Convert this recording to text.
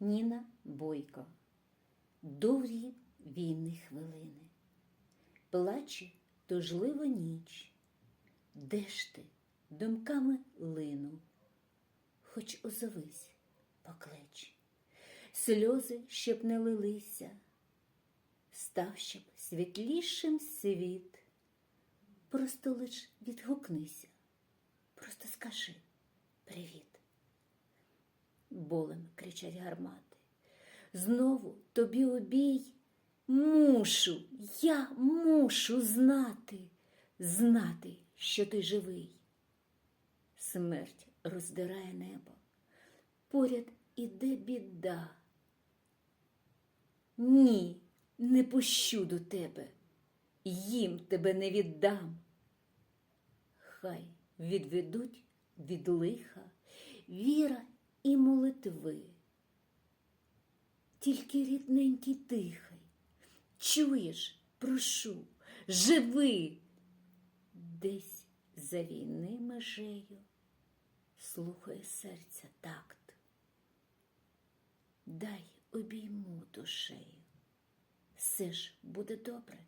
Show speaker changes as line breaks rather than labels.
Ніна Бойко. Довгі війни хвилини. Плаче тужлива ніч. Де ж ти думками лину? Хоч озовись, поклич. Сльози щоб не лилися, став щоб світлішим світ. Просто лиш відгукнися, просто скажи привіт. Болем кричать гармати. Знову тобі обій. Мушу, я мушу знати, знати, що ти живий. Смерть роздирає небо, поряд іде біда. Ні, не пущу до тебе, їм тебе не віддам. Хай відведуть від лиха віра і молитви. Тільки рідненький тихай, чуєш, прошу, живи. Десь за війни межею слухає серця такт. Дай обійму душею, все ж буде добре.